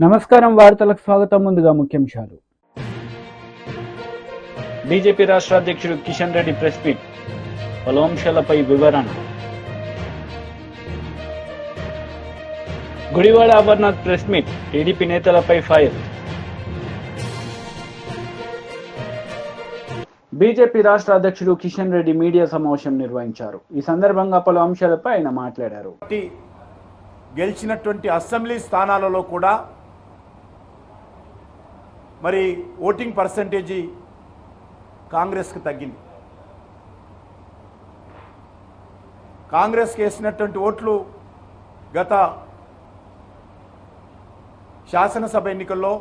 నమస్కారం వార్తలకు స్వాగతం. ముందుగా ముఖ్యాంశాలు. బీజేపీ రాష్ట్ర అధ్యక్షుడు కిషన్ రెడ్డి ప్రెస్ మీట్. పలు అంశాలపై వివరణ. Gudivada Amarnath press meet. TDP నేతలపై ఫైర్. బీజేపీ రాష్ట్ర అధ్యక్షుడు కిషన్ రెడ్డి మీడియా సమావేశం నిర్వహించారు. ఈ సందర్భంగా పలు అంశాలపై ఆయన మాట్లాడారు. గెలిచినటువంటి అసెంబ్లీ స్థానాలలో కూడా మరి ఓటింగ్ పర్సంటేజీ కాంగ్రెస్కి తగ్గింది. కాంగ్రెస్కి వేసినటువంటి ఓట్లు గత శాసనసభ ఎన్నికల్లో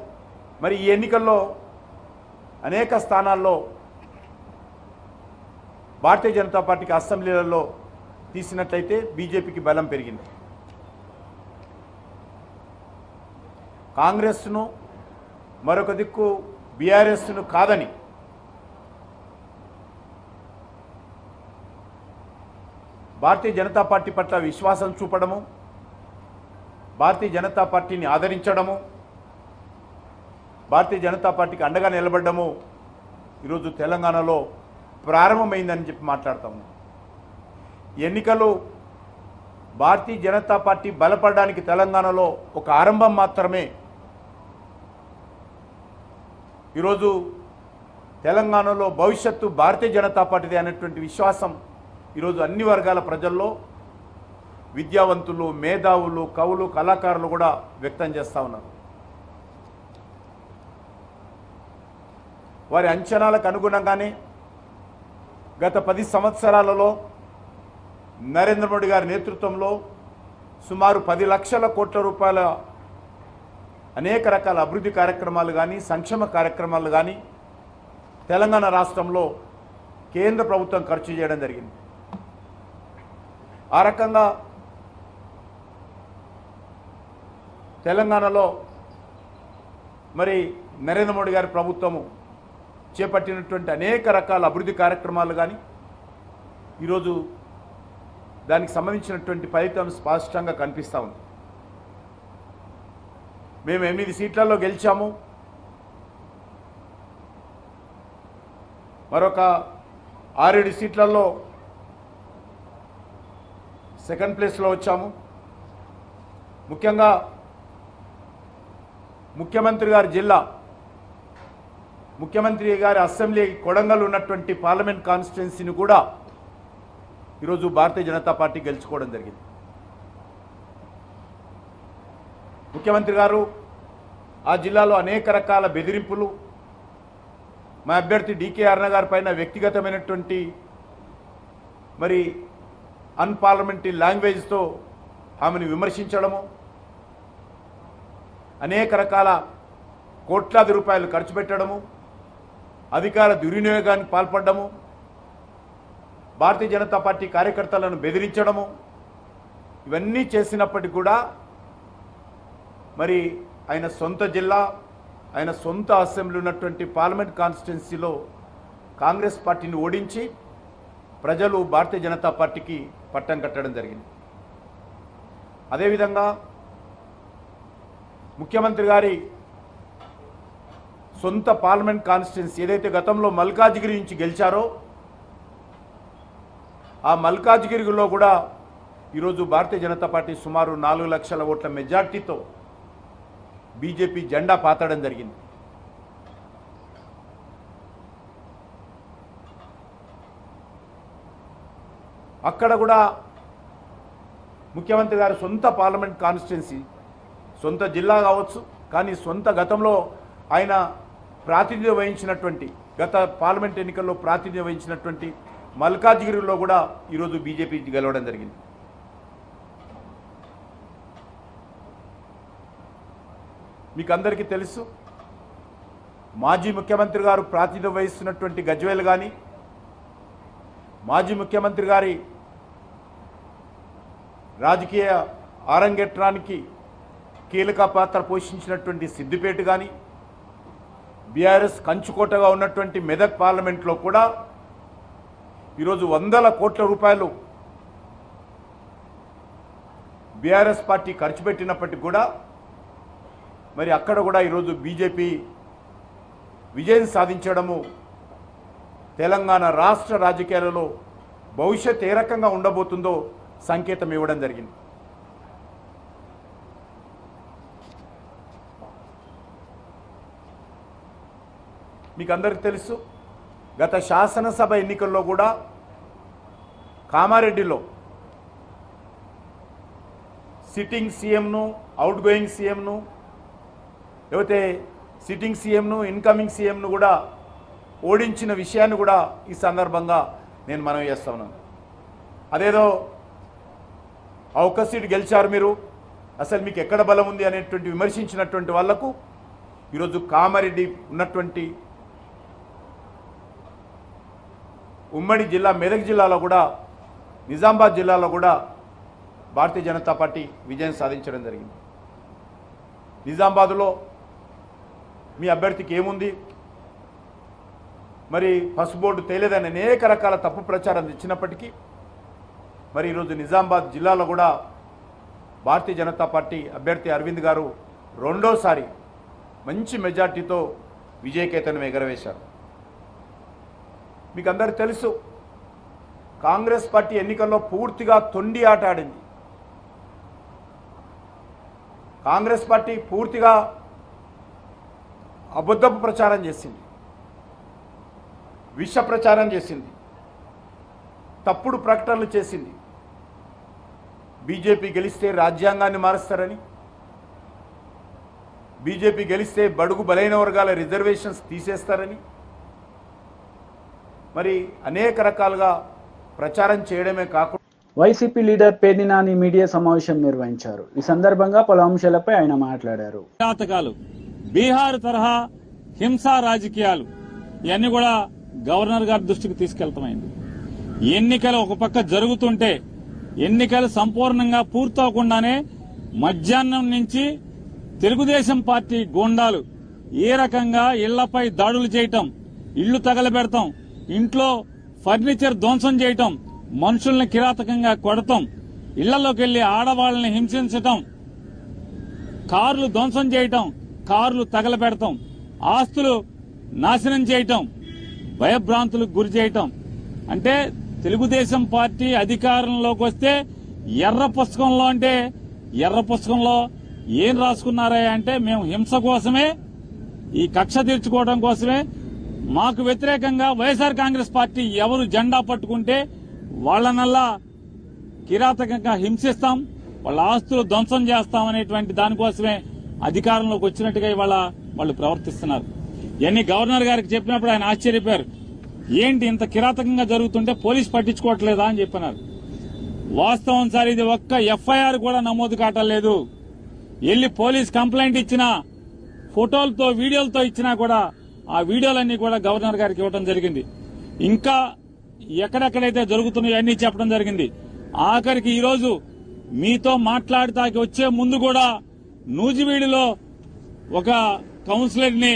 మరి ఈ ఎన్నికల్లో అనేక స్థానాల్లో భారతీయ జనతా పార్టీకి అసెంబ్లీలలో తీసినట్లయితే బీజేపీకి బలం పెరిగింది. కాంగ్రెస్ను మరొక దిక్కు బీఆర్ఎస్ను కాదని. భారతీయ జనతా పార్టీ పట్ల విశ్వాసం చూపడము భారతీయ జనతా పార్టీని ఆదరించడము భారతీయ జనతా పార్టీకి అండగా నిలబడ్డము ఈరోజు తెలంగాణలో ప్రారంభమైందని చెప్పి మాట్లాడతాము ఎన్నికలు భారతీయ జనతా పార్టీ బలపడడానికి తెలంగాణలో ఒక ఆరంభం మాత్రమే ఈరోజు తెలంగాణలో భవిష్యత్తు భారతీయ జనతా పార్టీది అనేటువంటి విశ్వాసం ఈరోజు అన్ని వర్గాల ప్రజల్లో విద్యావంతులు మేధావులు కవులు కళాకారులు కూడా వ్యక్తం చేస్తూ ఉన్నారు. వారి అంచనాలకు అనుగుణంగానే గత పది సంవత్సరాలలో నరేంద్ర మోడీ గారి నేతృత్వంలో సుమారు పది లక్షల కోట్ల రూపాయల అనేక రకాల అభివృద్ధి కార్యక్రమాలు కానీ సంక్షేమ కార్యక్రమాలు కానీ తెలంగాణ రాష్ట్రంలో కేంద్ర ప్రభుత్వం ఖర్చు చేయడం జరిగింది. ఆ రకంగా తెలంగాణలో మరి నరేంద్ర మోడీ గారి ప్రభుత్వము చేపట్టినటువంటి అనేక రకాల అభివృద్ధి కార్యక్రమాలు కానీ ఈరోజు దానికి సంబంధించినటువంటి ఫలితం స్పష్టంగా కనిపిస్తూ ఉంది. మేము ఎనిమిది సీట్లలో గెలిచాము. మరొక ఆరేడు సీట్లలో సెకండ్ ప్లేస్లో వచ్చాము. ముఖ్యంగా ముఖ్యమంత్రి గారి జిల్లా ముఖ్యమంత్రి గారి అసెంబ్లీ కొడంగల్ ఉన్నటువంటి పార్లమెంట్ కాన్స్టిట్యున్సీని కూడా ఈరోజు భారతీయ జనతా పార్టీ గెలుచుకోవడం జరిగింది. ముఖ్యమంత్రి గారు ఆ జిల్లాలో అనేక రకాల బెదిరింపులు. మా అభ్యర్థి డీకే అరుణ గారి పైన వ్యక్తిగతమైనటువంటి మరి అన్పార్లమెంటరీ లాంగ్వేజ్తో ఆమెను విమర్శించడము అనేక రకాల కోట్లాది రూపాయలు ఖర్చు పెట్టడము అధికార దుర్వినియోగానికి పాల్పడము భారతీయ జనతా పార్టీ కార్యకర్తలను బెదిరించడము ఇవన్నీ చేసినప్పటికీ కూడా మరి ఆయన సొంత జిల్లా ఆయన సొంత అసెంబ్లీ ఉన్నటువంటి పార్లమెంట్ కాన్స్టిట్యున్సీలో కాంగ్రెస్ పార్టీని ఓడించి ప్రజలు భారతీయ జనతా పార్టీకి పట్టం కట్టడం జరిగింది. అదేవిధంగా ముఖ్యమంత్రి గారి సొంత పార్లమెంట్ కాన్స్టిట్యున్సీ ఏదైతే గతంలో మల్కాజ్గిరి నుంచి గెలిచారో ఆ మల్కాజ్గిరిలో కూడా ఈరోజు భారతీయ జనతా పార్టీ సుమారు నాలుగు లక్షల ఓట్ల మెజార్టీతో బీజేపీ జెండా పాతడం జరిగింది. అక్కడ కూడా ముఖ్యమంత్రి గారి సొంత పార్లమెంట్ కాన్స్టిట్యున్సీ సొంత జిల్లా కావచ్చు కానీ సొంత గతంలో ఆయన ప్రాతినిధ్యం వహించినటువంటి గత పార్లమెంట్ ఎన్నికల్లో ప్రాతినిధ్యం వహించినటువంటి మల్కాజ్గిరిలో కూడా ఈరోజు బీజేపీ గెలవడం జరిగింది. మీకు అందరికీ తెలుసు మాజీ ముఖ్యమంత్రి గారు ప్రాతినిధ్యం వహిస్తున్నటువంటి గజ్వేల్ కానీ మాజీ ముఖ్యమంత్రి గారి రాజకీయ ఆరంగేట్రానికి కీలక పాత్ర పోషించినటువంటి సిద్దిపేట కానీ బీఆర్ఎస్ కంచుకోటగా ఉన్నటువంటి మెదక్ పార్లమెంట్లో కూడా ఈరోజు వందల కోట్ల రూపాయలు బీఆర్ఎస్ పార్టీ ఖర్చు పెట్టినప్పటికీ కూడా మరి అక్కడ కూడా ఈరోజు బీజేపీ విజయం సాధించడము తెలంగాణ రాష్ట్ర రాజకీయాలలో భవిష్యత్ ఏ రకంగా ఉండబోతుందో సంకేతం ఇవ్వడం జరిగింది. మీకు అందరికీ తెలుసు గత శాసనసభ ఎన్నికల్లో కూడా కామారెడ్డిలో సిట్టింగ్ సీఎంను అవుట్ గోయింగ్ సీఎంను లేకపోతే సిట్టింగ్ సీఎంను ఇన్కమింగ్ సీఎంను కూడా ఓడించిన విషయాన్ని కూడా ఈ సందర్భంగా నేను మనవి చేస్తా ఉన్నాను. అదేదో ఒక్క సీటు గెలిచారు మీరు అసలు మీకు ఎక్కడ బలం ఉంది అనేటువంటి విమర్శించినటువంటి వాళ్ళకు ఈరోజు కామారెడ్డి ఉన్నటువంటి ఉమ్మడి జిల్లా మెదక్ జిల్లాలో కూడా నిజామాబాద్ జిల్లాలో కూడా భారతీయ జనతా పార్టీ విజయం సాధించడం జరిగింది. నిజామాబాద్లో మీ అభ్యర్థికి ఏముంది? మరి పసుపు బోర్డు తేలేదని అనేక రకాల తప్పు ప్రచారం ఇచ్చినప్పటికీ మరి ఈరోజు నిజామాబాద్ జిల్లాలో కూడా భారతీయ జనతా పార్టీ అభ్యర్థి అరవింద్ గారు రెండోసారి మంచి మెజార్టీతో విజయకేతనం ఎగరవేశారు. మీకు అందరికి తెలుసు కాంగ్రెస్ పార్టీ ఎన్నికల్లో పూర్తిగా తొండి ఆట ఆడింది. కాంగ్రెస్ పార్టీ పూర్తిగా అబద్ధపు ప్రచారం చేసింది. విష ప్రచారం చేసింది. తప్పుడు ప్రకటనలు చేసింది. బీజేపీ గెలిస్తే రాజ్యాంగాన్ని మారుస్తారని బీజేపీ గెలిస్తే బడుగు బలైన వర్గాల రిజర్వేషన్స్ తీసేస్తారని మరి అనేక రకాలుగా ప్రచారం చేయడమే కాకుండా వైసీపీ లీడర్ పేర్నినాని మీడియా సమావేశం నిర్వహించారు. ఈ సందర్భంగా పలు అంశాలపై ఆయన మాట్లాడారు. బీహార్ తరహా హింసా రాజకీయాలు. ఇవన్నీ కూడా గవర్నర్ గారి దృష్టికి తీసుకెళ్తామైంది. ఎన్నికలు ఒక పక్క జరుగుతుంటే ఎన్నికలు సంపూర్ణంగా పూర్తవకుండానే మధ్యాహ్నం నుంచి తెలుగుదేశం పార్టీ గూండాలు ఏ రకంగా ఇళ్ళపై దాడులు చేయటం ఇళ్ళు తగలబెడతాం ఇంట్లో ఫర్నిచర్ ధ్వంసం చేయటం మనుషుల్ని కిరాతకంగా కొడతాం ఇళ్ళలోకి వెళ్ళి ఆడవాళ్ళని హింసించటం కార్లు ధ్వంసం చేయటం కార్లు తగలబెడతాం. ఆస్తులు నాశనం చేయటం. భయభ్రాంతులకు గురి చేయటం. అంటే తెలుగుదేశం పార్టీ అధికారంలోకి వస్తే ఎర్ర పుస్తకంలో అంటే ఎర్ర పుస్తకంలో ఏం రాసుకున్నారా అంటే మేము హింస కోసమే ఈ కక్ష తీర్చుకోవడం కోసమే. మాకు వ్యతిరేకంగా వైఎస్ఆర్ కాంగ్రెస్ పార్టీ ఎవరు జెండా పట్టుకుంటే వాళ్ళనల్లా కిరాతకంగా హింసిస్తాం వాళ్ళ ఆస్తులు ధ్వంసం చేస్తాం అనేటువంటి దానికోసమే అధికారంలోకి వచ్చినట్టుగా ఇవాళ వాళ్ళు ప్రవర్తిస్తున్నారు. ఇవన్నీ గవర్నర్ గారికి చెప్పినప్పుడు ఆయన ఆశ్చర్యపోయారు. ఏంటి ఇంత కిరాతకంగా జరుగుతుంటే పోలీస్ పట్టించుకోవట్లేదా అని చెప్పినారు వాస్తవం సార్ ఇది ఒక్క ఎఫ్ఐఆర్ కూడా నమోదు కావట్లేదు వెళ్ళి పోలీస్ కంప్లైంట్ ఇచ్చినా ఫోటోలతో వీడియోలతో ఇచ్చినా కూడా ఆ వీడియోలన్నీ కూడా గవర్నర్ గారికి ఇవ్వడం జరిగింది. ఇంకా ఎక్కడెక్కడైతే జరుగుతున్నాయో అన్ని చెప్పడం జరిగింది. ఆఖరికి ఈరోజు మీతో మాట్లాడటానికి వచ్చే ముందు కూడా నూజివీడులో ఒక కౌన్సిలర్ని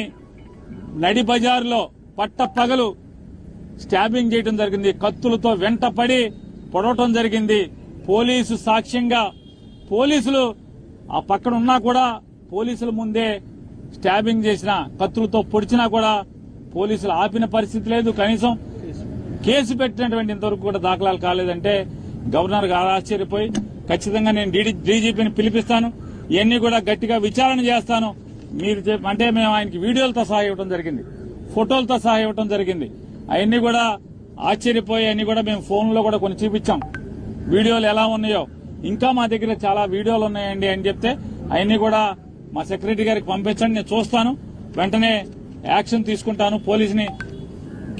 నడి బజార్లో పట్ట పగలు స్టాబింగ్ చేయడం జరిగింది. కత్తులతో వెంటపడి పొడవటం జరిగింది. పోలీసు సాక్ష్యంగా పోలీసులు ఆ పక్కన ఉన్నా కూడా పోలీసుల ముందే స్టాబింగ్ చేసిన కత్తులతో పొడిచినా కూడా పోలీసులు ఆపిన పరిస్థితి లేదు. కనీసం కేసు పెట్టినటువంటి ఇంతవరకు కూడా దాఖలాలు కాలేదంటే గవర్నర్ గారు ఆశ్చర్యపోయి ఖచ్చితంగా నేను డీజీపీని పిలిపిస్తాను. ఇవన్నీ కూడా గట్టిగా విచారణ చేస్తాను. మీరు అంటే మేము ఆయనకి వీడియోలతో సహా ఇవ్వడం జరిగింది. ఫోటోలతో సహా ఇవ్వడం జరిగింది. అవన్నీ కూడా ఆశ్చర్యపోయి అన్ని కూడా మేము ఫోన్లో కూడా కొన్ని చూపించాం. వీడియోలు ఎలా ఉన్నాయో. ఇంకా మా దగ్గర చాలా వీడియోలు ఉన్నాయండి అని చెప్తే అవన్నీ కూడా మా సెక్రటరీ గారికి పంపించండి నేను చూస్తాను. వెంటనే యాక్షన్ తీసుకుంటాను. పోలీసుని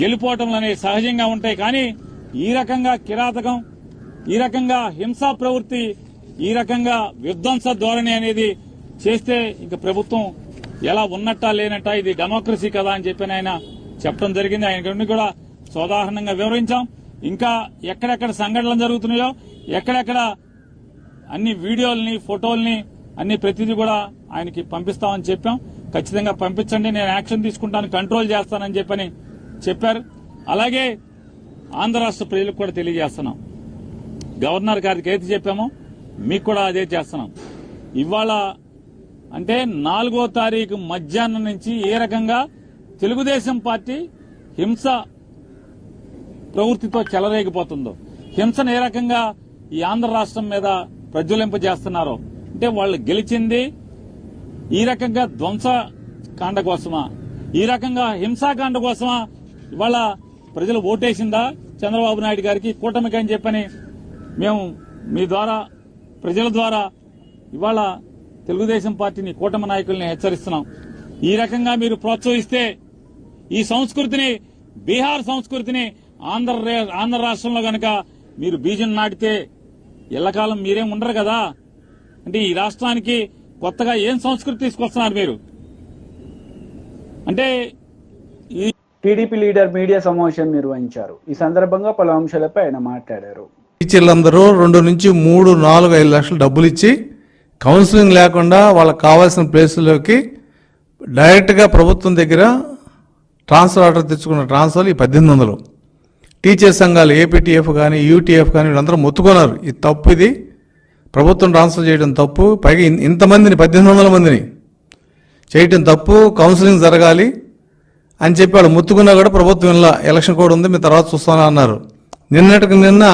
గెలిపోవటం అనేవి సహజంగా ఉంటాయి. కానీ ఈ రకంగా కిరాతకం ఈ రకంగా హింసా ప్రవృత్తి ఈ రకంగా విధ్వంస ధోరణి అనేది చేస్తే ఇంక ప్రభుత్వం ఎలా ఉన్నట్టా లేనట్టా ఇది డెమోక్రసీ కదా అని చెప్పి ఆయన చెప్పడం జరిగింది. ఆయన కూడా సోదాహరణంగా వివరించాం. ఇంకా ఎక్కడెక్కడ సంఘటనలు జరుగుతున్నాయో ఎక్కడెక్కడ అన్ని వీడియోల్ని ఫోటోల్ని అన్ని ప్రతిదీ కూడా ఆయనకి పంపిస్తామని చెప్పాం. ఖచ్చితంగా పంపించండి. నేను యాక్షన్ తీసుకుంటాను కంట్రోల్ చేస్తానని చెప్పని చెప్పారు. అలాగే ఆంధ్ర రాష్ట్ర ప్రజలకు కూడా తెలియజేస్తున్నాం. గవర్నర్ గారికి అయితే చెప్పామో మీకు కూడా అదే చేస్తున్నాం. ఇవాళ అంటే నాలుగో తారీఖు మధ్యాహ్నం నుంచి ఏ రకంగా తెలుగుదేశం పార్టీ హింస ప్రవృత్తితో చెలరేగిపోతుందో హింసను ఏ రకంగా ఈ ఆంధ్ర రాష్ట్రం మీద ప్రజ్వలింపజేస్తున్నారో అంటే వాళ్ళు గెలిచింది ఈ రకంగా ధ్వంస కాండ కోసమా? ఈ రకంగా హింసాకాండ కోసమా? ఇవాళ ప్రజలు ఓటేసిందా? చంద్రబాబు నాయుడు గారికి కూటమికి అని చెప్పని మేము మీ ద్వారా ప్రజల ద్వారా ఇవాళ తెలుగుదేశం పార్టీని కూటమి నాయకుల్ని హెచ్చరిస్తున్నాం. ఈ రకంగా మీరు ప్రోత్సహిస్తే ఈ సంస్కృతిని బీహార్ సంస్కృతిని ఆంధ్ర ఆంధ్ర రాష్ట్రంలో గనక మీరు బీజం నాటితే ఎల్లకాలం మీరేం ఉండరు కదా? అంటే ఈ రాష్ట్రానికి కొత్తగా ఏం సంస్కృతి తీసుకొస్తున్నారు మీరు? అంటే ఈ టీడీపీ లీడర్ మీడియా సమావేశం నిర్వహించారు. ఈ సందర్భంగా పలు అంశాలపై ఆయన మాట్లాడారు. టీచర్లందరూ రెండు నుంచి మూడు నాలుగు ఐదు లక్షలు డబ్బులు ఇచ్చి కౌన్సిలింగ్ లేకుండా వాళ్ళకి కావాల్సిన ప్లేసుల్లోకి డైరెక్ట్గా ప్రభుత్వం దగ్గర ట్రాన్స్ఫర్ ఆర్డర్ తెచ్చుకున్న ట్రాన్స్ఫర్లు ఈ పద్దెనిమిది వందలు. టీచర్ సంఘాలు ఏపీటీఎఫ్ కానీ యూటీఎఫ్ కానీ వీళ్ళందరూ మొత్తుకున్నారు. ఇది తప్పు ఇది. ప్రభుత్వం ట్రాన్స్ఫర్ చేయడం తప్పు. పైగా ఇంతమందిని పద్దెనిమిది వందల మందిని చేయటం తప్పు. కౌన్సిలింగ్ జరగాలి అని చెప్పి వాళ్ళు ముత్తుకున్నా కూడా ప్రభుత్వం ఇలా ఎలక్షన్ కోడ్ ఉంది. మీ తర్వాత చూస్తామని అన్నారు. నిన్నటికి నిన్న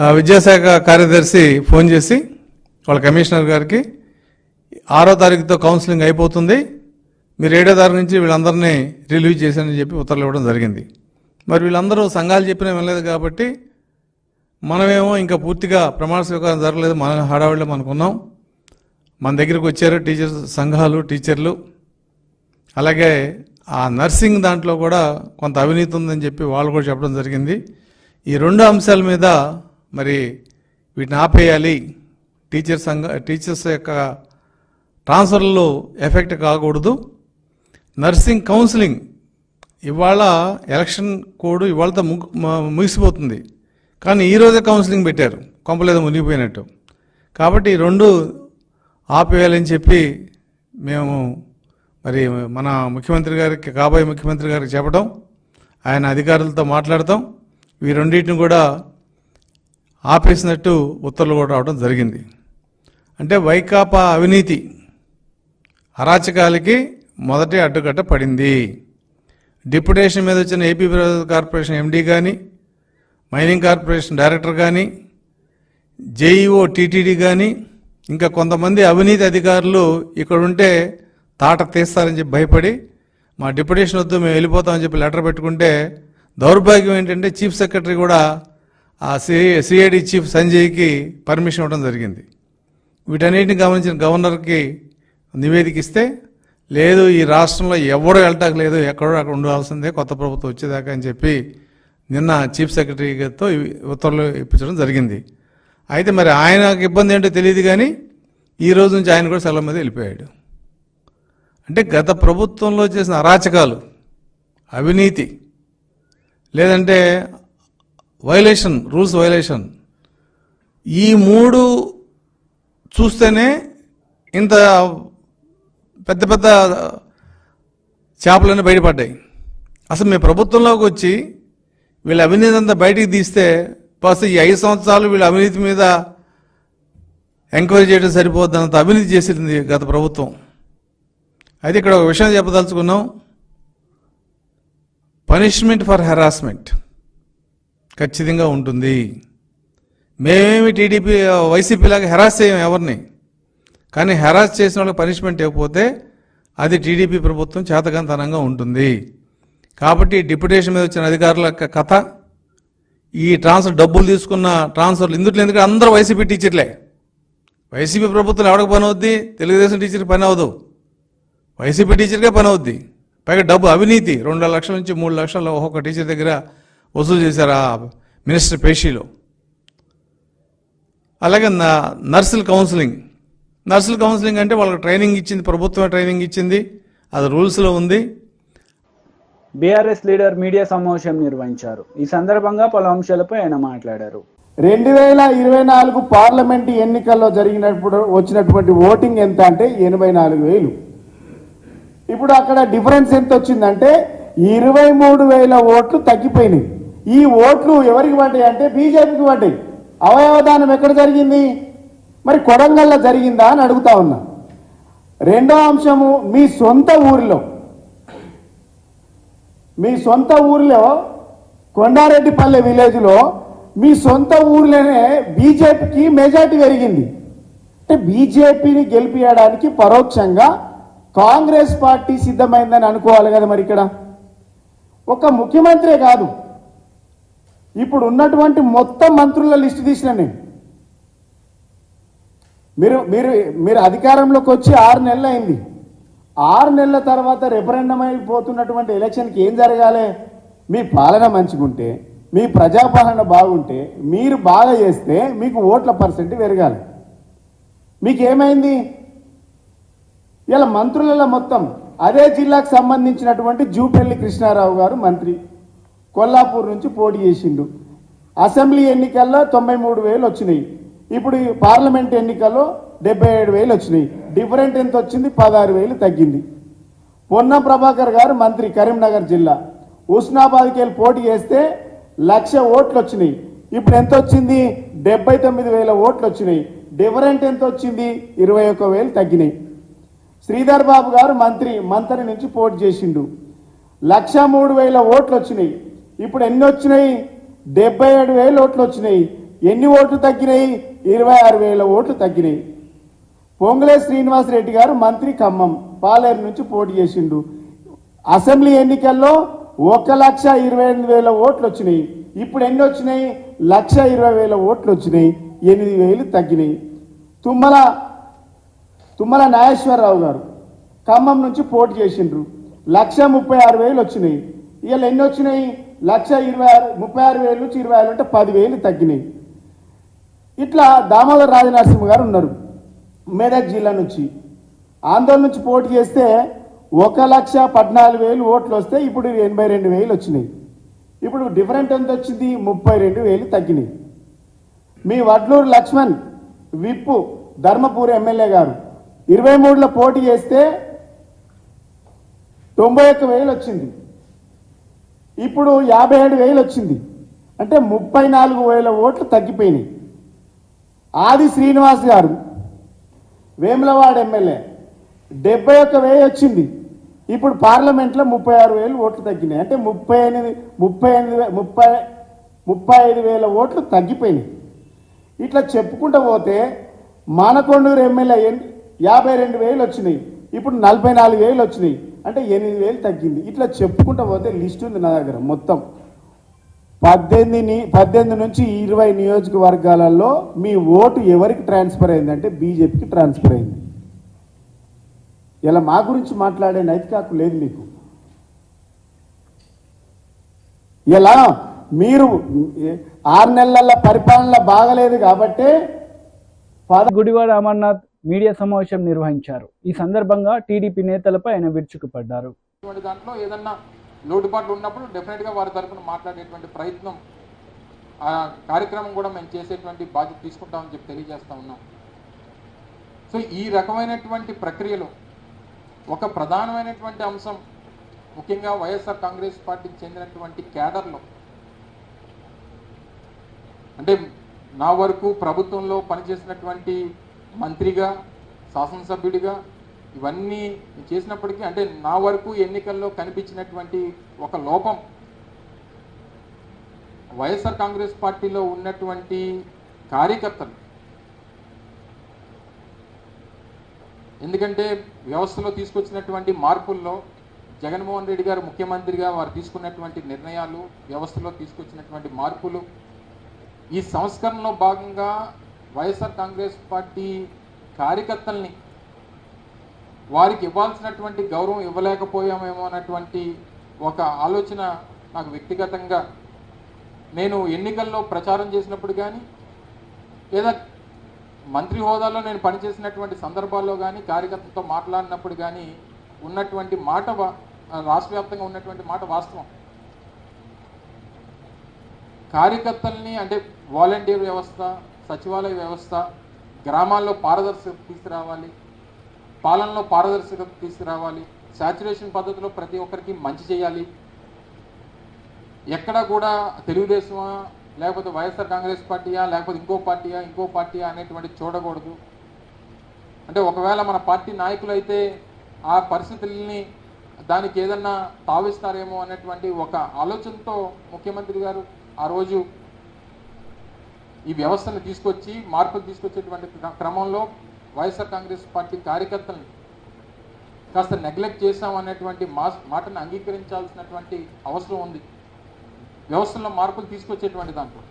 విద్యాశాఖ కార్యదర్శి ఫోన్ చేసి వాళ్ళ కమిషనర్ గారికి ఆరో తారీఖుతో కౌన్సిలింగ్ అయిపోతుంది. మీరు ఏడో తారీఖు నుంచి వీళ్ళందరినీ రిలీవ్ చేశానని చెప్పి ఉత్తర్వులు ఇవ్వడం జరిగింది. మరి వీళ్ళందరూ సంఘాలు చెప్పినా వినలేదు కాబట్టి మనమేమో ఇంకా పూర్తిగా ప్రమాణ స్వీకారం జరగలేదు. మన హడావిడిలో మనకున్నాం. మన దగ్గరికి వచ్చారు టీచర్స్ సంఘాలు టీచర్లు. అలాగే ఆ నర్సింగ్ దాంట్లో కూడా కొంత అవినీతి ఉందని చెప్పి వాళ్ళు కూడా చెప్పడం జరిగింది. ఈ రెండు అంశాల మీద మరి వీటిని ఆపేయాలి. టీచర్ సంఘ టీచర్స్ యొక్క ట్రాన్స్ఫర్లో ఎఫెక్ట్ కాకూడదు. నర్సింగ్ కౌన్సిలింగ్ ఇవాళ ఎలక్షన్ కోడ్ ఇవాళతో ముగ్- ముగిసిపోతుంది. కానీ ఈరోజే కౌన్సిలింగ్ పెట్టారు. కొంపలేదో మునిగిపోయినట్టు. కాబట్టి రెండు ఆపేయాలని చెప్పి మేము మరి మన ముఖ్యమంత్రి గారికి కాబోయే ముఖ్యమంత్రి గారికి చెప్పడం ఆయన అధికారులతో మాట్లాడతాం ఈ రెండింటిని కూడా ఆపేసినట్టు ఉత్తర్వులు కూడా రావడం జరిగింది. అంటే వైకాపా అవినీతి అరాచకాలకి మొదటి అడ్డుకట్ట పడింది. డిప్యుటేషన్ మీద వచ్చిన ఏపీ కార్పొరేషన్ ఎండీ కానీ మైనింగ్ కార్పొరేషన్ డైరెక్టర్ కానీ జేఈఓ టీటీడీ కానీ ఇంకా కొంతమంది అవినీతి అధికారులు ఇక్కడ ఉంటే తాట తీస్తారని చెప్పి భయపడి మా డిప్యుటేషన్ వద్దు మేము వెళ్ళిపోతామని చెప్పి లెటర్ పెట్టుకుంటే దౌర్భాగ్యం ఏంటంటే చీఫ్ సెక్రటరీ కూడా ఆ సి సిఐడి చీఫ్ సంజయ్కి పర్మిషన్ ఇవ్వడం జరిగింది. వీటన్నిటిని గమనించిన గవర్నర్కి నివేదిక ఇస్తే లేదు ఈ రాష్ట్రంలో ఎవడో వెళ్ళటానికి లేదు ఎక్కడో అక్కడ ఉండాల్సిందే కొత్త ప్రభుత్వం వచ్చేదాకా అని చెప్పి నిన్న చీఫ్ సెక్రటరీతో ఉత్తర్వులు ఇప్పించడం జరిగింది. అయితే మరి ఆయనకు ఇబ్బంది ఏంటో తెలియదు కానీ ఈ రోజు నుంచి ఆయన కూడా సెలవు మీద వెళ్ళిపోయాడు. అంటే గత ప్రభుత్వంలో చేసిన అరాచకాలు అవినీతి లేదంటే వైలేషన్ రూల్స్ వైలేషన్ ఈ మూడు చూస్తేనే ఇంత పెద్ద పెద్ద చేపలన్నీ బయటపడ్డాయి. అసలు మీ ప్రభుత్వంలోకి వచ్చి వీళ్ళ అవినీతి అంతా బయటికి తీస్తే ఫస్ట్ ఈ ఐదు సంవత్సరాలు వీళ్ళ అవినీతి మీద ఎంక్వైరీ చేయడం సరిపోద్దంత అవినీతి చేసింది గత ప్రభుత్వం. అయితే ఇక్కడ ఒక విషయం చెప్పదలుచుకున్నాం. పనిష్మెంట్ ఫర్ హెరాస్మెంట్ ఖచ్చితంగా ఉంటుంది. మేమేమి టీడీపీ వైసీపీలాగా హెరాస్ చేయం ఎవరిని. కానీ హెరాస్ చేసిన వాళ్ళకి పనిష్మెంట్ ఇవ్వకపోతే అది టీడీపీ ప్రభుత్వం చేతకంతనంగా ఉంటుంది. కాబట్టి డిప్యుటేషన్ మీద వచ్చిన అధికారుల యొక్క కథ ఈ ట్రాన్స్ఫర్ డబ్బులు తీసుకున్న ట్రాన్స్ఫర్లు ఇందులో ఎందుకంటే అందరూ వైసీపీ టీచర్లే. వైసీపీ ప్రభుత్వం ఎవరికి పని అవుద్ది? తెలుగుదేశం టీచర్కి పని అవ్వదు. వైసీపీ టీచర్కే పని అవుద్ది. పైగా డబ్బు అవినీతి రెండు లక్షల నుంచి మూడు లక్షల ఒక్కొక్క టీచర్ దగ్గర వసూలు చేశారు ఆ మినిస్టర్ పేషీలో? అలాగే న- నర్సుల కౌన్సిలింగ్. నర్సుల కౌన్సిలింగ్ అంటే వాళ్ళకి ట్రైనింగ్ ఇచ్చింది ప్రభుత్వమే ట్రైనింగ్ ఇచ్చింది అది రూల్స్లో ఉంది. బీఆర్ఎస్ లీడర్ మీడియా సమావేశం నిర్వహించారు. ఈ సందర్భంగా పలు అంశాలపై ఆయన మాట్లాడారు. రెండు వేల ఇరవై నాలుగు పార్లమెంట్ ఎన్నికల్లో జరిగినప్పుడు వచ్చినటువంటి ఓటింగ్ ఎంత అంటే ఎనభై నాలుగు వేలు. ఇప్పుడు అక్కడ డిఫరెన్స్ ఎంత వచ్చిందంటే ఇరవై మూడు వేల ఓట్లు తగ్గిపోయినాయి. ఈ ఓట్లు ఎవరికి పడ్డాయి అంటే బీజేపీకి పడ్డాయి. అవయవదానం ఎక్కడ జరిగింది? మరి కొడంగల్లో జరిగిందా అని అడుగుతా ఉన్నా. రెండో అంశము మీ సొంత ఊరిలో. మీ సొంత ఊరిలో కొండారెడ్డిపల్లె విలేజ్లో మీ సొంత ఊర్లోనే బీజేపీకి మెజార్టీ పెరిగింది. అంటే బీజేపీని గెలిపించడానికి పరోక్షంగా కాంగ్రెస్ పార్టీ సిద్ధమైందని అనుకోవాలి కదా మరి ఇక్కడ. ఒక ముఖ్యమంత్రే కాదు. ఇప్పుడు ఉన్నటువంటి మొత్తం మంత్రుల లిస్ట్ తీసిన నేను. మీరు మీరు మీరు అధికారంలోకి వచ్చి ఆరు నెలలు అయింది. ఆరు నెలల తర్వాత రెఫరెండం అయిపోతున్నటువంటి ఎలక్షన్కి ఏం జరగాలి? మీ పాలన మంచిగుంటే మీ ప్రజాపాలన బాగుంటే మీరు బాగా చేస్తే మీకు ఓట్ల పర్సెంట్ పెరగాలి. మీకు ఏమైంది ఇలా మంత్రులలో మొత్తం అదే జిల్లాకు సంబంధించినటువంటి జూపల్లి కృష్ణారావు గారు మంత్రి. కొల్లాపూర్ నుంచి పోటీ చేసిండు. అసెంబ్లీ ఎన్నికల్లో తొంభై మూడు వేలు వచ్చినాయి. ఇప్పుడు ఈ పార్లమెంట్ ఎన్నికల్లో డెబ్బై ఏడు వేలు వచ్చినాయి. డిఫరెంట్ ఎంత వచ్చింది? పదహారు వేలు తగ్గింది. పొన్న ప్రభాకర్ గారు మంత్రి కరీంనగర్ జిల్లా. హుస్నాబాద్కి వెళ్ళి పోటీ చేస్తే లక్ష ఓట్లు వచ్చినాయి. ఇప్పుడు ఎంత వచ్చింది? డెబ్బై తొమ్మిది వేల ఓట్లు వచ్చినాయి. డిఫరెంట్ ఎంత వచ్చింది? ఇరవై ఒక్క వేలు తగ్గినాయి. శ్రీధర్ బాబు గారు మంత్రి మంత్రి నుంచి పోటీ చేసిండు. లక్ష మూడు వేల ఓట్లు వచ్చినాయి. ఇప్పుడు ఎన్ని వచ్చినాయి? డెబ్బై ఏడు వేల ఓట్లు వచ్చినాయి. ఎన్ని ఓట్లు తగ్గినాయి? ఇరవై ఆరు వేల ఓట్లు తగ్గినాయి. పొంగులే శ్రీనివాసరెడ్డి గారు మంత్రి ఖమ్మం పాలేరు నుంచి పోటీ చేసిండు. అసెంబ్లీ ఎన్నికల్లో ఒక లక్ష ఇరవై ఎనిమిది వేల ఓట్లు వచ్చినాయి. ఇప్పుడు ఎన్ని వచ్చినాయి? లక్ష ఇరవై వేల ఓట్లు వచ్చినాయి. ఎనిమిది వేలు తగ్గినాయి. తుమ్మల తుమ్మల నాగేశ్వరరావు గారు ఖమ్మం నుంచి పోటీ చేసిండ్రు. లక్ష ముప్పై ఆరు వేలు వచ్చినాయి. ఇవాళ ఎన్ని వచ్చినాయి? లక్ష ఇరవై ఆరు ముప్పై ఆరు వేలు నుంచి ఇరవై ఆరు అంటే పదివేలు తగ్గినాయి. ఇట్లా దామోదర్ రాజనరసింహ గారు ఉన్నారు మెదక్ జిల్లా నుంచి. ఆందోళన నుంచి పోటీ చేస్తే ఒక లక్ష పద్నాలుగు వేలు ఓట్లు వస్తే ఇప్పుడు ఎనభై రెండు వేలు వచ్చినాయి. ఇప్పుడు డిఫరెంట్ ఎంత వచ్చింది? ముప్పై రెండు వేలు తగ్గినాయి. మీ వడ్లూరు లక్ష్మణ్ విప్పు ధర్మపూర్ ఎమ్మెల్యే గారు ఇరవై మూడులో పోటీ చేస్తే తొంభై ఒక్క వేలు వచ్చింది. ఇప్పుడు యాభై ఏడు వేలు వచ్చింది. అంటే ముప్పై నాలుగు వేల ఓట్లు తగ్గిపోయినాయి. ఆది శ్రీనివాస్ గారు వేములవాడ ఎమ్మెల్యే డెబ్బై ఒక్క వేలు వచ్చింది. ఇప్పుడు పార్లమెంట్లో ముప్పై ఆరు వేలు ఓట్లు తగ్గినాయి. అంటే ముప్పై ఎనిమిది ముప్పై ఎనిమిది ముప్పై ముప్పై ఐదు వేల ఓట్లు తగ్గిపోయినాయి. ఇట్లా చెప్పుకుంటూ పోతే మానకొండూరు ఎమ్మెల్యే యాభై రెండు వేలు వచ్చినాయి. ఇప్పుడు నలభై నాలుగు వేలు వచ్చినాయి. అంటే ఎనిమిది వేలు తగ్గింది. ఇట్లా చెప్పుకుంటూ పోతే లిస్ట్ ఉంది నా దగ్గర మొత్తం. పద్దెనిమిది పద్దెనిమిది నుంచి ఇరవై నియోజకవర్గాలలో మీ ఓటు ఎవరికి ట్రాన్స్ఫర్ అయిందంటే బీజేపీకి ట్రాన్స్ఫర్ అయింది. ఇలా మా గురించి మాట్లాడే నైతిక హక్కు లేదు మీకు. ఇలా మీరు ఆరు నెలల పరిపాలన బాగలేదు కాబట్టే గుడివాడ అమర్నాథ్ మీడియా సమావేశం నిర్వహించారు. ఈ సందర్భంగా టీడీపీ నేతలపై ఆయన విరుచుకుపడ్డారు. ఇటువంటి దాంట్లో ఏదన్నా లోటుపాట్లు ఉన్నప్పుడు డెఫినెట్గా వారి తరఫున మాట్లాడేటువంటి ప్రయత్నం ఆ కార్యక్రమం కూడా మేము చేసేటువంటి బాధ్యత తీసుకుంటామని చెప్పి తెలియజేస్తా ఉన్నాం. సో ఈ రకమైనటువంటి ప్రక్రియలో ఒక ప్రధానమైనటువంటి అంశం ముఖ్యంగా వైఎస్ఆర్ కాంగ్రెస్ పార్టీకి చెందినటువంటి క్యాడర్లో అంటే నా వరకు ప్రభుత్వంలో పనిచేసినటువంటి మంత్రిగా శాసనసభ్యుడిగా ఇవన్నీ చేసినప్పటికీ అంటే నా వరకు ఎన్నికల్లో కనిపించినటువంటి ఒక లోపం వైఎస్ఆర్ కాంగ్రెస్ పార్టీలో ఉన్నటువంటి కార్యకర్తలు. ఎందుకంటే వ్యవస్థలో తీసుకొచ్చినటువంటి మార్పుల్లో జగన్మోహన్ రెడ్డి గారు ముఖ్యమంత్రిగా వారు తీసుకున్నటువంటి నిర్ణయాలు వ్యవస్థలో తీసుకొచ్చినటువంటి మార్పులు ఈ సంస్కరణలో భాగంగా వైఎస్ఆర్ కాంగ్రెస్ పార్టీ కార్యకర్తల్ని వారికి ఇవ్వాల్సినటువంటి గౌరవం ఇవ్వలేకపోయామేమో అన్నటువంటి ఒక ఆలోచన నాకు వ్యక్తిగతంగా నేను ఎన్నికల్లో ప్రచారం చేసినప్పుడు కానీ లేదా మంత్రి హోదాలో నేను పనిచేసినటువంటి సందర్భాల్లో కానీ కార్యకర్తలతో మాట్లాడినప్పుడు కానీ ఉన్నటువంటి మాట వా- రాష్ట్ర వ్యాప్తంగా ఉన్నటువంటి మాట వాస్తవం. కార్యకర్తల్ని అంటే వాలంటీర్ వ్యవస్థ సచివాలయ వ్యవస్థ గ్రామాల్లో పారదర్శకత తీసుకురావాలి పాలనలో పారదర్శకత తీసుకురావాలి శాచురేషన్ పద్ధతిలో ప్రతి ఒక్కరికి మంచి చేయాలి. ఎక్కడ కూడా తెలుగుదేశమా లేకపోతే వైఎస్ఆర్ కాంగ్రెస్ పార్టీయా లేకపోతే ఇంకో పార్టీయా ఇంకో పార్టీయా అనేటువంటి చూడకూడదు. అంటే ఒకవేళ మన పార్టీ నాయకులు అయితే ఆ పరిస్థితుల్ని దానికి ఏదన్నా తావిస్తారేమో అనేటువంటి ఒక ఆలోచనతో ముఖ్యమంత్రి గారు ఆ రోజు ఈ వ్యవస్థను తీసుకొచ్చి మార్పులు తీసుకొచ్చేటువంటి క్రమంలో వైఎస్ఆర్ కాంగ్రెస్ పార్టీ కార్యకర్తలను కాస్త నెగ్లెక్ట్ చేశాం అనేటువంటి మా మాటను అంగీకరించాల్సినటువంటి అవసరం ఉంది. వ్యవస్థలో మార్పులు తీసుకొచ్చేటువంటి దాంట్లో.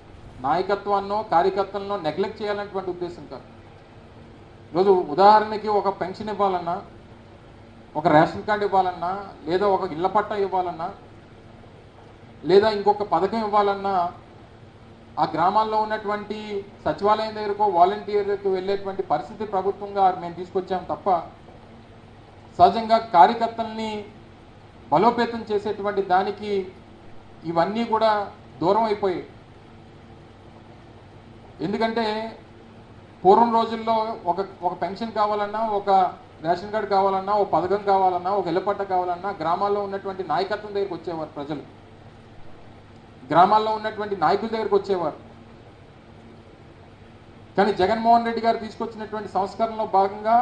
నాయకత్వాన్నో కార్యకర్తలను నెగ్లెక్ట్ చేయాలనేటువంటి ఉద్దేశం కాదు. ఈరోజు ఉదాహరణకి ఒక పెన్షన్ ఇవ్వాలన్నా ఒక రేషన్ కార్డు ఇవ్వాలన్నా లేదా ఒక ఇళ్ళ పట్టా ఇవ్వాలన్నా లేదా ఇంకొక పథకం ఇవ్వాలన్నా ఆ గ్రామాల్లో ఉన్నటువంటి సచివాలయం దగ్గరకు వాలంటీర్లకు వెళ్ళేటువంటి పరిస్థితి ప్రభుత్వంగా మేము తీసుకొచ్చాం తప్ప సహజంగా కార్యకర్తల్ని బలోపేతం చేసేటువంటి దానికి ఇవన్నీ కూడా దూరం అయిపోయాయి. ఎందుకంటే పూర్వం రోజుల్లో ఒక ఒక పెన్షన్ కావాలన్నా ఒక రేషన్ కార్డు కావాలన్నా ఒక పథకం కావాలన్నా ఒక ఇళ్ళపట్ట కావాలన్నా గ్రామాల్లో ఉన్నటువంటి నాయకత్వం దగ్గరికి వచ్చేవారు ప్రజలు. గ్రామాల్లో ఉన్నటువంటి నాయకుల దగ్గరికి వచ్చేవారు. కానీ జగన్మోహన్ రెడ్డి గారు తీసుకొచ్చినటువంటి సంస్కరణలో భాగంగా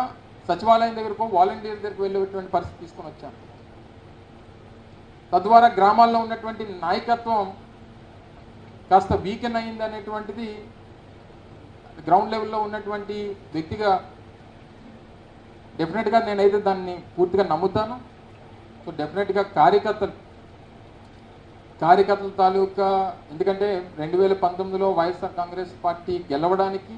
సచివాలయం దగ్గరకు వాలంటీర్ దగ్గరకు వెళ్ళేటువంటి పరిస్థితి తీసుకొని వచ్చాను తద్వారా గ్రామాల్లో ఉన్నటువంటి నాయకత్వం కాస్త వీకెన్ అయింది అనేటువంటిది గ్రౌండ్ లెవెల్లో ఉన్నటువంటి వ్యక్తిగా డెఫినెట్గా నేనైతే దాన్ని పూర్తిగా నమ్ముతాను. సో డెఫినెట్గా కార్యకర్తలు కార్యకర్తల తాలూకా ఎందుకంటే రెండు వేల పంతొమ్మిదిలో వైఎస్ఆర్ కాంగ్రెస్ పార్టీ గెలవడానికి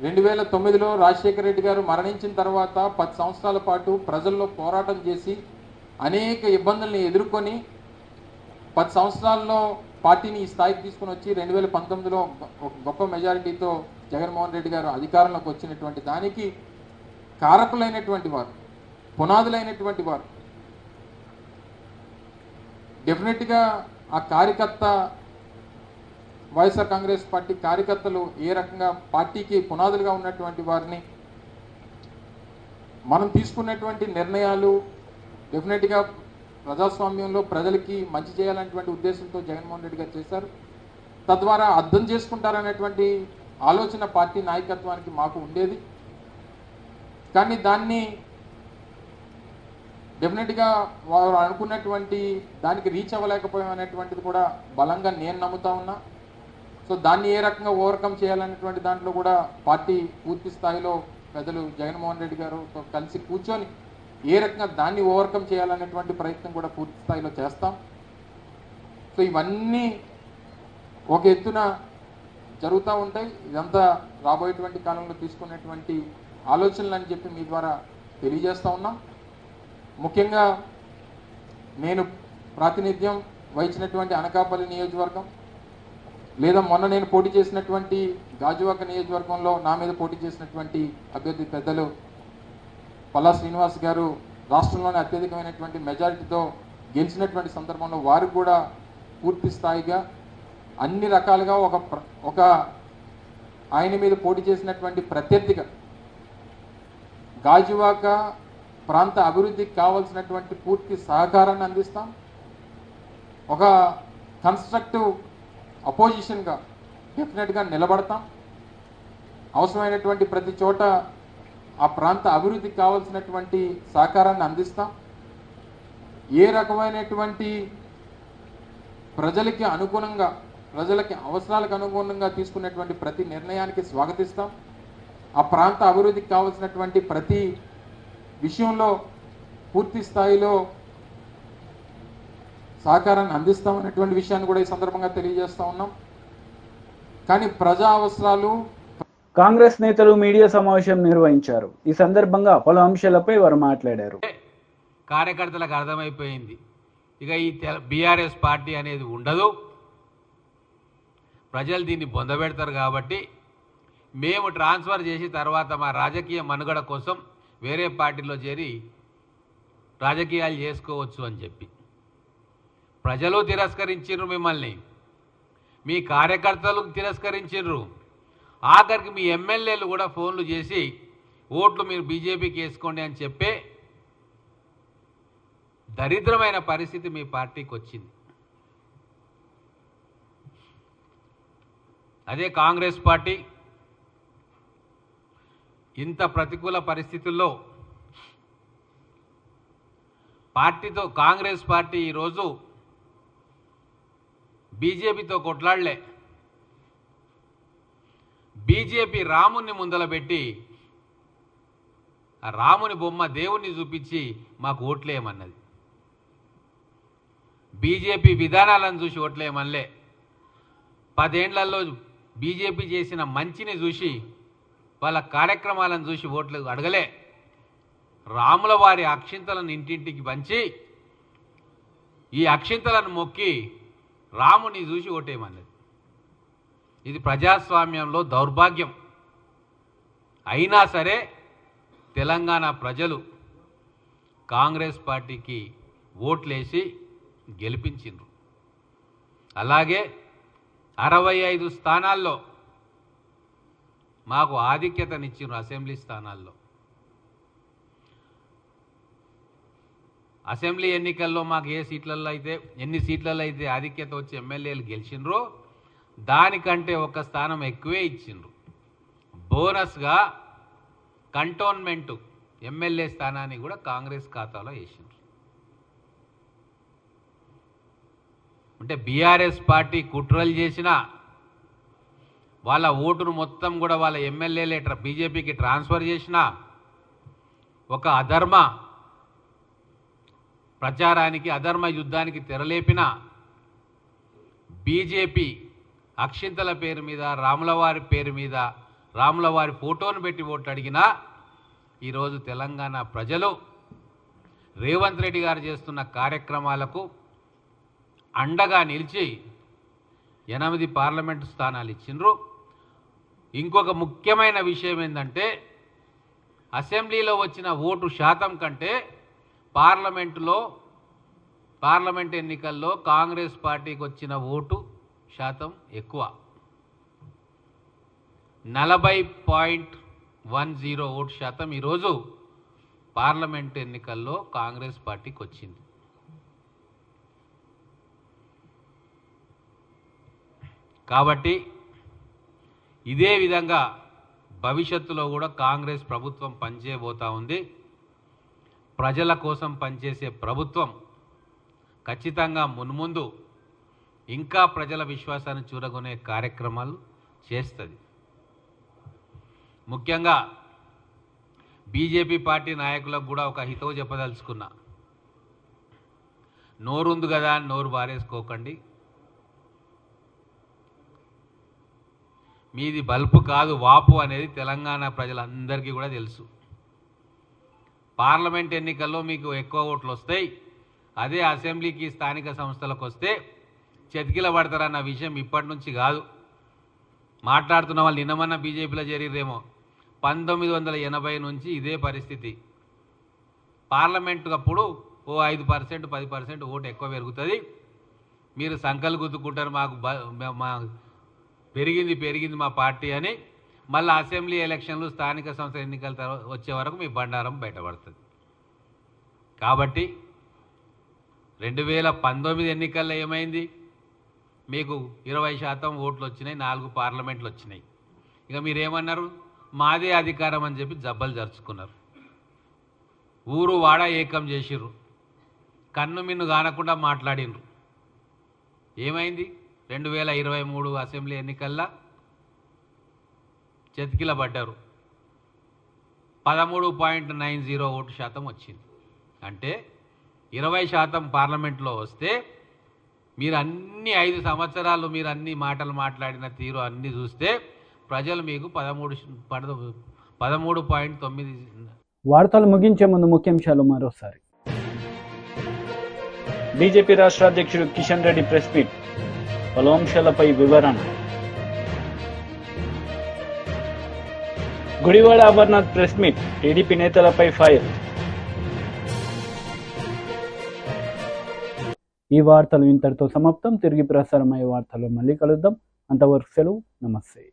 రెండు వేల తొమ్మిదిలో రాజశేఖర రెడ్డి గారు మరణించిన తర్వాత పది సంవత్సరాల పాటు ప్రజల్లో పోరాటం చేసి అనేక ఇబ్బందుల్ని ఎదుర్కొని పది సంవత్సరాల్లో పార్టీని ఈ స్థాయికి తీసుకుని వచ్చి రెండు వేల పంతొమ్మిదిలో ఒక గొప్ప మెజారిటీతో జగన్మోహన్ రెడ్డి గారు అధికారంలోకి వచ్చినటువంటి దానికి కారకులైనటువంటి వారు పునాదులైనటువంటి వారు డెఫినెట్గా ఆ కార్యకర్త వైఎస్ఆర్ కాంగ్రెస్ పార్టీ కార్యకర్తలు ఏ రకంగా పార్టీకి పునాదులుగా ఉన్నటువంటి వారిని మనం తీసుకున్నటువంటి నిర్ణయాలు డెఫినెట్గా ప్రజాస్వామ్యంలో ప్రజలకి మంచి చేయాలనేటువంటి ఉద్దేశంతో జగన్మోహన్ రెడ్డి గారు చేశారు. తద్వారా అర్థం చేసుకుంటారనేటువంటి ఆలోచన పార్టీ నాయకత్వానికి మాకు ఉండేది. కానీ దాన్ని డెఫినెట్గా వారు అనుకున్నటువంటి దానికి రీచ్ అవ్వలేకపోయాం అనేటువంటిది కూడా బలంగా నేను నమ్ముతా ఉన్నా. సో దాన్ని ఏ రకంగా ఓవర్కమ్ చేయాలనేటువంటి దాంట్లో కూడా పార్టీ పూర్తి స్థాయిలో పెద్దలు జగన్మోహన్ రెడ్డి గారుతో కలిసి కూర్చొని ఏ రకంగా దాన్ని ఓవర్కమ్ చేయాలనేటువంటి ప్రయత్నం కూడా పూర్తి స్థాయిలో చేస్తాం. సో ఇవన్నీ ఒక ఎత్తున జరుగుతూ ఉంటాయి. ఇదంతా రాబోయేటువంటి కాలంలో తీసుకునేటువంటి ఆలోచనలు అని చెప్పి మీ ద్వారా తెలియజేస్తూ ఉన్నాం. ముఖ్యంగా నేను ప్రాతినిధ్యం వహించినటువంటి అనకాపల్లి నియోజకవర్గం లేదా మొన్న నేను పోటీ చేసినటువంటి గాజువాక నియోజకవర్గంలో నా మీద పోటీ చేసినటువంటి అభ్యర్థి పెద్దలు పల్లా శ్రీనివాస్ గారు రాష్ట్రంలోనే అత్యధికమైనటువంటి మెజారిటీతో గెలిచినటువంటి సందర్భంలో వారికి కూడా పూర్తి స్థాయిగా అన్ని రకాలుగా ఒక ప్ర- ఒక ఆయన మీద పోటీ చేసినటువంటి ప్రత్యర్థిగా గాజువాక ప్రాంత అభివృద్ధికి కావాల్సినటువంటి పూర్తి సహకారాన్ని అందిస్తాం. ఒక కన్స్ట్రక్టివ్ అపోజిషన్గా డెఫినెట్గా నిలబడతాం. అవసరమైనటువంటి ప్రతి చోట ఆ ప్రాంత అభివృద్ధికి కావాల్సినటువంటి సహకారాన్ని అందిస్తాం. ఏ రకమైనటువంటి ప్రజలకి అనుగుణంగా ప్రజలకి అవసరాలకు అనుగుణంగా తీసుకునేటువంటి ప్రతి నిర్ణయానికి స్వాగతిస్తాం. ఆ ప్రాంత అభివృద్ధికి కావాల్సినటువంటి ప్రతి విషయంలో పూర్తి స్థాయిలో సహకారాన్ని అందిస్తామనేటువంటి విషయాన్ని కూడా ఈ సందర్భంగా తెలియజేస్తా ఉన్నాం. కానీ ప్రజా అవసరాలు కాంగ్రెస్ నేతలు మీడియా సమావేశం నిర్వహించారు. ఈ సందర్భంగా పలు అంశాలపై వారు మాట్లాడారు. కార్యకర్తలకు అర్థమైపోయింది. ఇక ఈ బీఆర్ఎస్ పార్టీ అనేది ఉండదు. ప్రజలు దీన్ని పొందబెడతారు కాబట్టి మేము ట్రాన్స్ఫర్ చేసి తర్వాత మా రాజకీయ మనుగడ కోసం వేరే పార్టీలో చేరి రాజకీయాలు చేసుకోవచ్చు అని చెప్పి. ప్రజలు తిరస్కరించారు మిమ్మల్ని. మీ కార్యకర్తలు తిరస్కరించారు ఆఖరికి మీ ఎమ్మెల్యేలు కూడా ఫోన్లు చేసి ఓట్లు మీరు బీజేపీకి వేసుకోండి అని చెప్పే దరిద్రమైన పరిస్థితి మీ పార్టీకి వచ్చింది. అదే కాంగ్రెస్ పార్టీ. ఇంత ప్రతికూల పరిస్థితుల్లో పార్టీతో కాంగ్రెస్ పార్టీ ఈరోజు బీజేపీతో కొట్లాడలే. బీజేపీ రాముని ముందలబెట్టి రాముని బొమ్మ దేవుణ్ణి చూపించి మాకు ఓట్లేయమన్నది. బీజేపీ విధానాలను చూసి ఓట్లేయమనలే. పదేండ్లలో బీజేపీ చేసిన మంచిని చూసి వాళ్ళ కార్యక్రమాలను చూసి ఓట్లు అడగలే. రాముల వారి అక్షింతలను ఇంటింటికి పంచి ఈ అక్షింతలను మొక్కి రాముని చూసి ఓటేయమన్నది. ఇది ప్రజాస్వామ్యంలో దౌర్భాగ్యం. అయినా సరే తెలంగాణ ప్రజలు కాంగ్రెస్ పార్టీకి ఓట్లేసి గెలిపించిండ్రు. అలాగే అరవై ఐదు స్థానాల్లో మాకు ఆధిక్యతనిచ్చిండ్రు అసెంబ్లీ స్థానాల్లో. అసెంబ్లీ ఎన్నికల్లో మాకు ఏ సీట్లలో అయితే ఎన్ని సీట్లలో అయితే ఆధిక్యత వచ్చి ఎమ్మెల్యేలు గెలిచిండ్రో దానికంటే ఒక స్థానం ఎక్కువే ఇచ్చిండ్రు. బోనస్గా కంటోన్మెంటు ఎమ్మెల్యే స్థానాన్ని కూడా కాంగ్రెస్ ఖాతాలో వేసిండ్రు. అంటే బీఆర్ఎస్ పార్టీ కుట్రలు చేసిన వాళ్ళ ఓటును మొత్తం కూడా వాళ్ళ ఎమ్మెల్యేలే ట్ర బీజేపీకి ట్రాన్స్ఫర్ చేసిన ఒక అధర్మ ప్రచారానికి అధర్మ యుద్ధానికి తెరలేపిన బీజేపీ అక్షింతల పేరు మీద రాములవారి పేరు మీద రాములవారి ఫోటోను పెట్టి ఓట్లు అడిగినా ఈరోజు తెలంగాణ ప్రజలు రేవంత్ రెడ్డి గారు చేస్తున్న కార్యక్రమాలకు అండగా నిలిచి ఎనిమిది పార్లమెంటు స్థానాలు ఇచ్చిండ్రు. ఇంకొక ముఖ్యమైన విషయం ఏంటంటే అసెంబ్లీలో వచ్చిన ఓటు శాతం కంటే పార్లమెంటులో పార్లమెంట్ ఎన్నికల్లో కాంగ్రెస్ పార్టీకి వచ్చిన ఓటు శాతం ఎక్కువ. నలభై పాయింట్ వన్ జీరో ఓటు శాతం ఈరోజు పార్లమెంట్ ఎన్నికల్లో కాంగ్రెస్ పార్టీకి వచ్చింది. కాబట్టి ఇదే విధంగా భవిష్యత్తులో కూడా కాంగ్రెస్ ప్రభుత్వం పనిచేయబోతా ఉంది. ప్రజల కోసం పనిచేసే ప్రభుత్వం ఖచ్చితంగా మున్ముందు ఇంకా ప్రజల విశ్వాసాన్ని చూరగొనే కార్యక్రమాలు చేస్తుంది. ముఖ్యంగా బీజేపీ పార్టీ నాయకులకు కూడా ఒక హితవు చెప్పదలుచుకున్నా. నోరుంది కదా అని నోరు బారేసుకోకండి. మీది బల్పు కాదు వాపు అనేది తెలంగాణ ప్రజలందరికీ కూడా తెలుసు. పార్లమెంట్ ఎన్నికల్లో మీకు ఎక్కువ ఓట్లు వస్తాయి. అదే అసెంబ్లీకి స్థానిక సంస్థలకు వస్తే చెతికిల పడతారన్న విషయం ఇప్పటి నుంచి కాదు. మాట్లాడుతున్న వాళ్ళు నిన్నమన్న బీజేపీలో చేరిరేమో పంతొమ్మిది వందల ఎనభై నుంచి ఇదే పరిస్థితి. పార్లమెంట్ అప్పుడు ఓ ఐదు పర్సెంట్ పది పర్సెంట్ ఓటు ఎక్కువ పెరుగుతుంది. మీరు సంకలు గుద్దుకుంటారు మాకు బ- మా పెరిగింది పెరిగింది మా పార్టీ అని మళ్ళీ అసెంబ్లీ ఎలక్షన్లు స్థానిక సంస్థ ఎన్నికల తర్వాత వచ్చే వరకు మీ బండారం బయటపడుతుంది. కాబట్టి రెండు వేల పంతొమ్మిది ఎన్నికల్లో ఏమైంది? మీకు ఇరవై శాతం ఓట్లు వచ్చినాయి నాలుగు పార్లమెంట్లు వచ్చినాయి. ఇక మీరేమన్నారు? మాదే అధికారం అని చెప్పి జబ్బలు జరుచుకున్నారు. ఊరు వాడ ఏకం చేసిర్రు. కన్ను మిన్ను కానకుండా మాట్లాడినరు ఏమైంది? రెండు వేల ఇరవై మూడు అసెంబ్లీ ఎన్నికల్లో చెతికిల పడ్డారు పదమూడు పాయింట్ నైన్ జీరో ఓటు శాతం వచ్చింది. అంటే ఇరవై శాతం పార్లమెంట్లో వస్తే మీరు అన్ని ఐదు సంవత్సరాలు మీరు అన్ని మాటలు మాట్లాడిన తీరు అన్ని చూస్తే ప్రజలు మీకు పదమూడు పద పదమూడు పాయింట్ తొమ్మిది వార్తలు ముగించే ముందు ముఖ్యాంశాలు మరోసారి. బీజేపీ రాష్ట్ర అధ్యక్షుడు కిషన్ రెడ్డి ప్రెస్ మీట్. పలు వివరణ. Gudivada Amarnath press meet TDP నేతలపై ఫైర్. ఈ వార్తలు ఇంతటితో సమాప్తం. తిరిగి ప్రసారమయ్యే వార్తలు మళ్ళీ కలుద్దాం. అంతవరకు సెలవు. నమస్తే.